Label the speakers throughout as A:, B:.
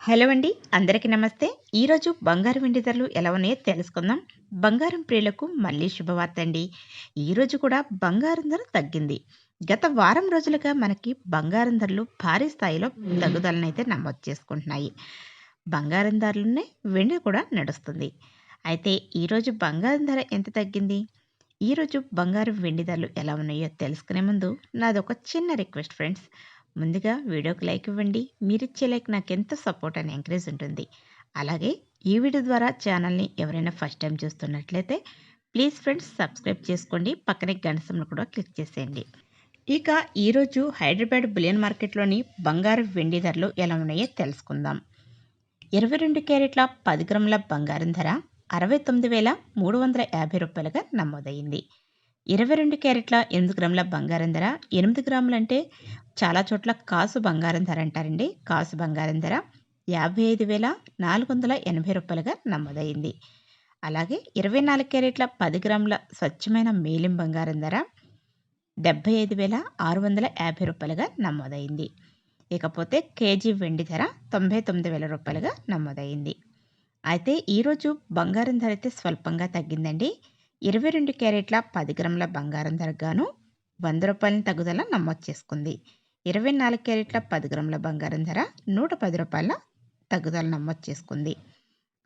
A: Hello అండి అందరికీ నమస్తే. ఈరోజు బంగారం వెండి ధరలు ఎలా ఉన్నాయో తెలుసుకుందాం. బంగారం ప్రియులకు మళ్ళీ శుభవార్త అండి ఈరోజు కూడా బంగారం ధర తగ్గింది. గత వారం రోజులుగా మనకి బంగారం ధరలు భారీ స్థాయిలో తగ్గుదలనైతే నమోదు చేసుకుంటున్నాయి. బంగారం ధరలునే వెండి కూడా నడుస్తుంది. అయితే ఈరోజు బంగారం ధర ఎంత తగ్గింది? ఈరోజు బంగారం వెండి ధరలు ఎలా ఉన్నాయో తెలుసుకునే ముందు నాది ఒక చిన్న రిక్వెస్ట్ ఫ్రెండ్స్. ముందుగా వీడియోకి లైక్ ఇవ్వండి. మీరిచ్చే లైక్ నాకు ఎంత సపోర్ట్ అని ఎంకరేజ్ ఉంటుంది. అలాగే ఈ వీడియో ద్వారా ఛానల్ని ఎవరైనా ఫస్ట్ టైం చూస్తున్నట్లయితే ప్లీజ్ ఫ్రెండ్స్ సబ్స్క్రైబ్ చేసుకోండి. పక్కనే గణసంలో కూడా క్లిక్ చేసేయండి. ఇక ఈరోజు హైదరాబాద్ బులియన్ మార్కెట్లోని బంగారు వెండి ధరలు ఎలా ఉన్నాయో తెలుసుకుందాం. ఇరవై రెండు క్యారెట్ల పది గ్రాముల బంగారం ధర అరవై తొమ్మిది వేల మూడు వందల యాభై రూపాయలుగా నమోదైంది ఇరవై రెండు క్యారెట్ల ఎనిమిది గ్రాముల బంగారం ధర. ఎనిమిది గ్రాములంటే చాలా చోట్ల కాసు బంగారం ధర అంటారండి. కాసు బంగారం ధర యాభై ఐదు వేల నాలుగు వందల ఎనభై రూపాయలుగా నమోదైంది. అలాగే ఇరవై నాలుగు క్యారెట్ల పది గ్రాముల స్వచ్ఛమైన మేలిం బంగారం ధర డెబ్బై ఐదు వేల ఆరు వందల యాభై రూపాయలుగా నమోదైంది. ఇకపోతే కేజీ వెండి ధర తొంభై తొమ్మిది వేల రూపాయలుగా నమోదైంది. అయితే ఈరోజు బంగారం ధర అయితే స్వల్పంగా తగ్గిందండి. ఇరవై రెండు క్యారెట్ల పది గ్రాముల బంగారం ధరగాను వంద రూపాయల తగ్గుదల నమోదు చేసుకుంది. ఇరవై నాలుగు క్యారెట్ల పది గ్రాముల బంగారం ధర నూట పది రూపాయల తగ్గుదల నమోదు చేసుకుంది.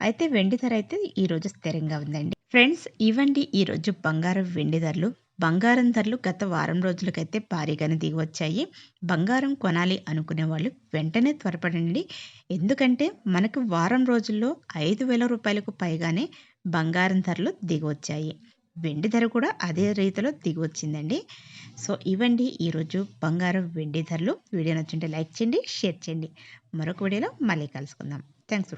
A: అయితే వెండి ధర అయితే ఈరోజు స్థిరంగా ఉందండి. ఫ్రెండ్స్ ఇవ్వండి ఈరోజు బంగారం వెండి ధరలు. బంగారం ధరలు గత వారం రోజులకైతే భారీగానే దిగి వచ్చాయి. బంగారం కొనాలి అనుకునే వాళ్ళు వెంటనే త్వరపడండి. ఎందుకంటే మనకు వారం రోజుల్లో ఐదు వేల రూపాయలకు పైగానే బంగారం ధరలు దిగి వచ్చాయి వెండి ధర కూడా అదే రీతిలో దిగి వచ్చిందండి సో ఇవ్వండి. ఈరోజు బంగారం వెండి ధరలు. వీడియో నచ్చుంటే లైక్ చేయండి షేర్ చేయండి. మరొక వీడియోలో మళ్ళీ కలుసుకుందాం. థ్యాంక్స్